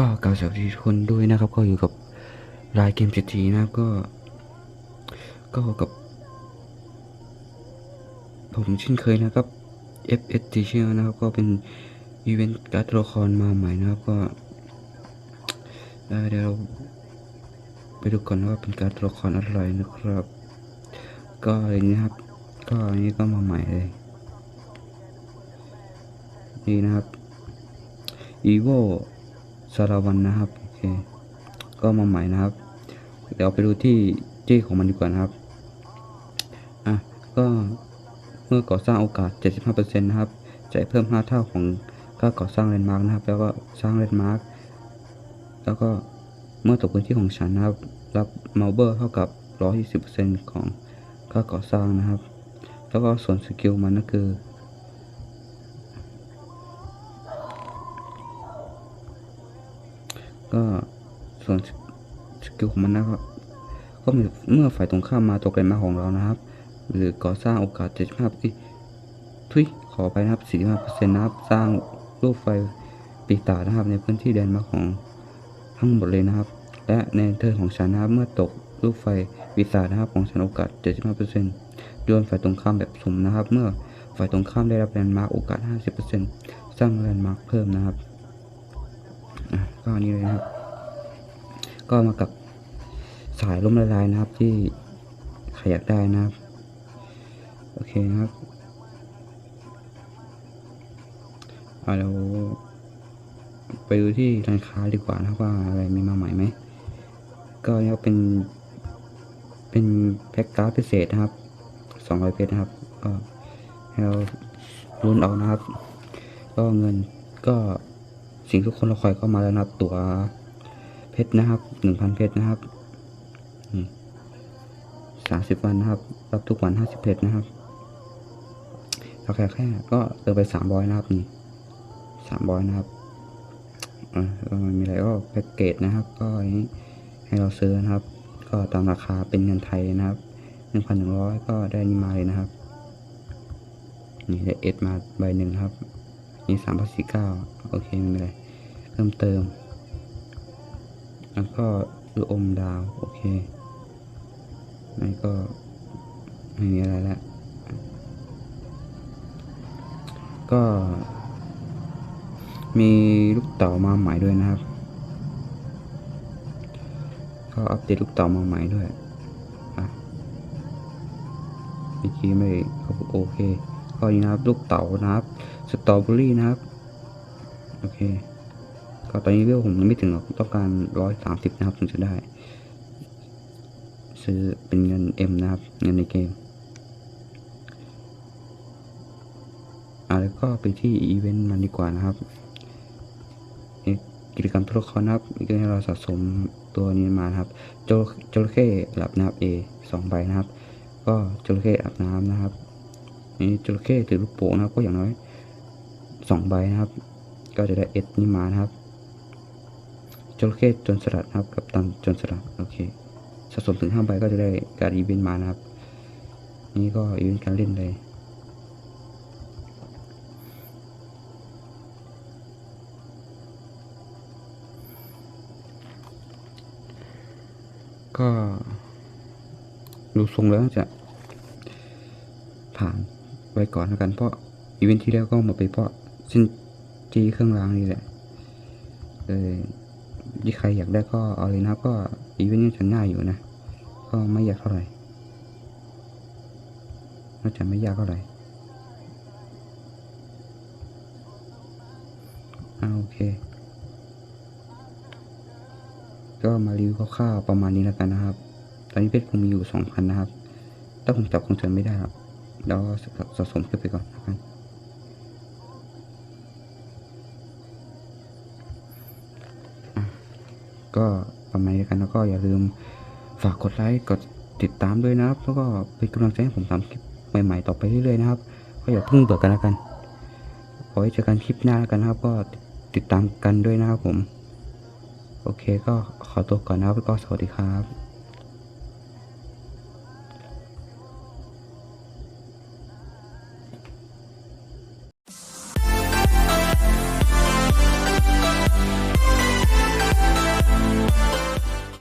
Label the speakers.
Speaker 1: ก็กล่าวสวัสดีทุกคนด้วยนะครับ ก็อยู่กับรายเกมจิตีนะครับก็ ก็กับ ผมเช่นเคยนะครับ FS t เชียนะครับ ก็เป็นอีเวนต์การ์ดตัวละครมาใหม่นะครับก็เดี๋ยวเราไปดูก่อนว่าเป็นการ์ดตัวละครอะไรนะครับ ก็อย่างนี้ครับ ก็อันนี้ก็มาใหม่เลยนี่นะครับ evo สารวันนะครับโอเคก็มาใหม่นะครับ เดี๋ยวไปดูที่จี้ของมันดีกว่านะครับอะก็เมื่อก่อสร้างโอกาส 75%นะครับจะเพิ่ม 5 เท่าของค่าก่อสร้างแลนด์มาร์กนะครับ แล้วก็สร้างแลนด์มาร์กแล้วก็เมื่อตกพื้นที่ของฉันนะครับ รับมาเบอร์เท่ากับ 120%ของค่าก่อสร้างนะครับ แล้วก็ส่วนสกิลมันก็คือ ก็ส่วนสกิลของมันนะครับก็เมื่อฝ่ายตรงข้ามมาตกแรงมาของเรานะครับ หรือก่อสร้างโอกาส 75ปีทุยขอไปนะครับ 45%นะครับสร้างรูปไฟปีตาจนะครับในพื้นที่แดนมาของทั้งหมดเลยนะครับ และในเทิร์นของฉันนะครับเมื่อตกรูปไฟปีศาจนะครับของฉันโอกาส 75%โยนฝ่ายตรงข้ามแบบสมนะครับ เมื่อฝ่ายตรงข้ามได้รับแลนด์มาร์กโอกาส 50%สร้างแลนด์มาร์กเพิ่มนะครับ อะก็อันนี้เลยนะครับ ก็มากับสายล้มละลายนะครับ ที่ใครอยากได้นะครับ โอเคนะครับเอาเราไปดูที่ร้านค้าดีกว่านะครับว่าอะไรมีมาใหม่ไหม ก็นี่ยเป็น เป็นแพ็กการ์ดพิเศษนะครับ200เพชรนะครับ ก็ให้เรารุนเอานะครับ ก็เงินก็ สิ่งทุกคนเราคอยเข้ามาแล้วนับตัวเพชรนะครับ1,000เพชรนะครับสามสิบวันนะครับ รับทุกวัน50เพชรนะครับเราแค่แค่ก็เติมไป300นะครับนี่300นะครับอ่ามีอะไรก็แพ็กเกจนะครับ ก็ให้เราซื้อนะครับ ก็ตามราคาเป็นเงินไทยนะครับ1,100ก็ได้นี่มาเลยนะครับ นี่ได้เอสมาใบหนึ่งครับ นี่สามพันสี่เก้าโอเคไม่เป็นไรเพิ่มเติม แล้วก็ลูกอมดาว โอเคนั่นก็ไม่มีอะไรแล้วก็ มีลูกเต่ามาใหม่ด้วยนะครับ ก็อัปเดตลูกเต่ามาใหม่ด้วยอะเมื่อกี้ไม่โอเค ก็นี่นะครับ ลูกเต่านะครับ สตรอเบอรี่นะครับ โอเค ก็ตอนนี้เวลผมยังไม่ถึงหรอกต้องการร้อยสามสิบนะครับถึงจะได้ ซื้อเป็นเงิน M นะครับ เงินในเกมอะแล้วก็ไปที่อีเวนต์มันดีกว่านะครับ กิจกรรมตัวละครนะครับก็ให้เราสะสมตัวนี้มานะครับจระจระเข้หลับนะครับ A สองใบนะครับ ก็จระเข้อาบน้ำนะครับ นี่จระเข้ถือลูกโป่งนะครับ ก็อย่างน้อยสองใบนะครับ ก็จะได้เอ็ดนี่มานะครับจระเข้จนสลัดนะครับกับตันจนสลัดโอเคสะสมถึงห้าใบก็จะได้การอีเวนต์มานะครับ นี่ก็อีเวนต์การเล่นเลยก็ดูทรงแล้วจะผ่าน ไว้ก่อนแล้วกันเพราะอีเวนท์ที่แล้วก็มดไปเพราะเส้นจีเครื่องรางนี่แหละเออที่ใครอยากได้ก็เอาเลยนะก็อีเวนท์นี้จะง่ายอยู่นะ ก็ไม่ยากเท่าไหร่น่าจะไม่ยากเท่าไหร่อ่าโอเค ก็มารีวิวคร่าวๆประมาณนี้แล้วกันนะครับ ตอนนี้เพชรผมมีอยู่สองพันนะครับ ถ้าผมจับคอนเสิร์ตไม่ได้หรอก เราสะสมขึ้นไปก่อนนะครับก็ประมาณนี้กันแล้วก็อย่าลืมฝากกดไลค์กดติดตามด้วยนะครับ แล้วก็เป็นกำลังใจให้ผมทำคลิปใหม่ๆต่อไปเรื่อยๆนะครับ ก็อย่าเพิ่งเบื่อกันแล้วกันขอให้เจอกันคลิปหน้าแล้วกันนะครับ ก็ติดตามกันด้วยนะครับผม โอเคก็ขอตัวก่อนนะครับก็สวัสดีครับ